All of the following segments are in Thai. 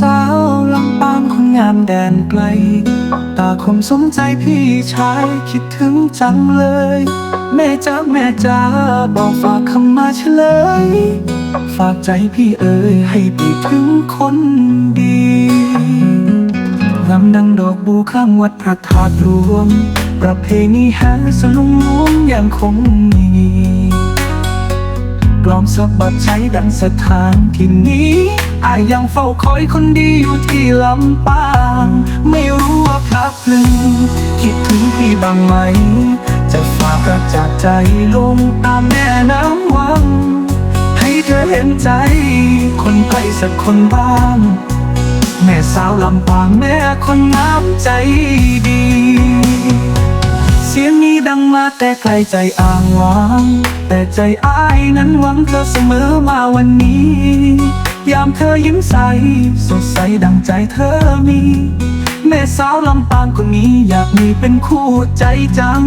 สาวลำปางผลงานแดนไกล ตาคมสมใจพี่ชายคิดถึงจังเลย แม่จ้าแม่จ้าบอกฝากคำมาเฉลย ฝากใจพี่เอ๋ยให้ไปถึงคนดีลำดังดอกบูข้างวัดพระธาตุรวม ประเพณีแห่สลุงลวงยังคงมี กลอมสะบัดใช้ดังสถานที่นี้อายยังเฝ้าคอยคนดีอยู่ที่ลำปาง ไม่รู้ว่าพลับพลึงคิดถึงพี่บ้างไหม จะฝากรักจากใจลงตามแม่น้ำวัง ให้เธอเห็นใจ คนไกล้สักคนบ้าง แม่สาวลำปางแม่คนน้ำใจดี เสียง ดังมาแต่ไกลใจอ้างว้างแต่ใจอ้ายนั้นหวังเธอเสมอมาวันนี้ ยามเธอยิ้มใส สดใสดังใจเธอมี แม่สาวลำปางคนนี้อยากมีเป็นคู่ใจจัง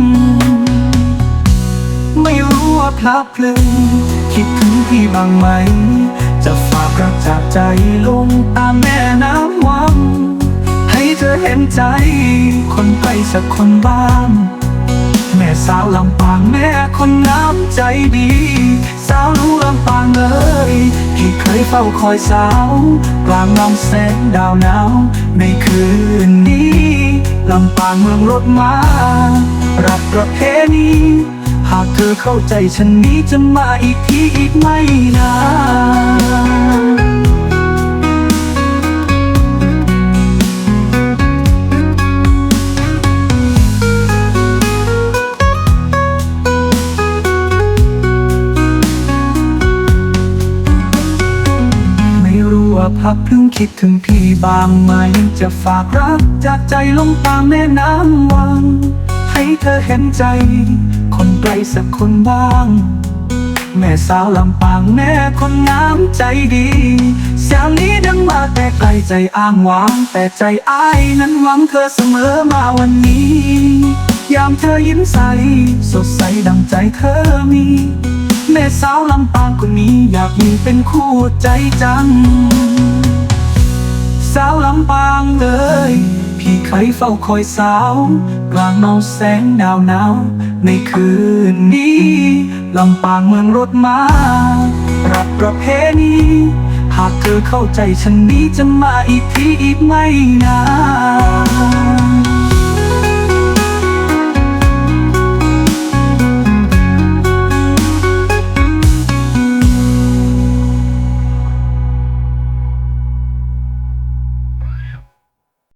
ไม่รู้ว่าพลับพลึง คิดถึงพี่บ้างไหม จะฝากรักจากใจลงตามแม่น้ำวัง ให้เธอเห็นใจ คนไปสักคนบ้าง สาวลำปางแม่คนน้ำใจดี สาวลูกลำปางเอ้ยที่เคยเฝ้าคอยสาว กลางลำแสงดาวหนาวในคืนนี้ลำปางเมืองรถมารับประเพณีหากเธอเข้าใจฉันนี้จะมาอีกทีอีกไม่นาน พักเพิ่งคิดถึงพี่บางไหม จะฝากรักจากใจลงตามแม่น้ำวัง ให้เธอเห็นใจ คนไกลสักคนบ้าง แม่สาวลำปางแม่คนน้ำใจดีเสียงนี้ดังมาแต่ไกลใจอ้างวางแต่ใจอ้ายนั้นหวังเธอเสมอมาวันนี้ ยามเธอยิ้มใส สดใสดังใจเธอมี แม่สาวลำปางคนนี้อยากมีเป็นคู่ใจจัง สาวลำปางเลย พี่เคยเฝ้าคอยสาว กลางเมาแสงดาวหนาว ในคืนนี้ลำปางเมืองรถมารับประเพณีหากเธอเข้าใจฉันนี้จะมาอีกทีอีกไม่นาน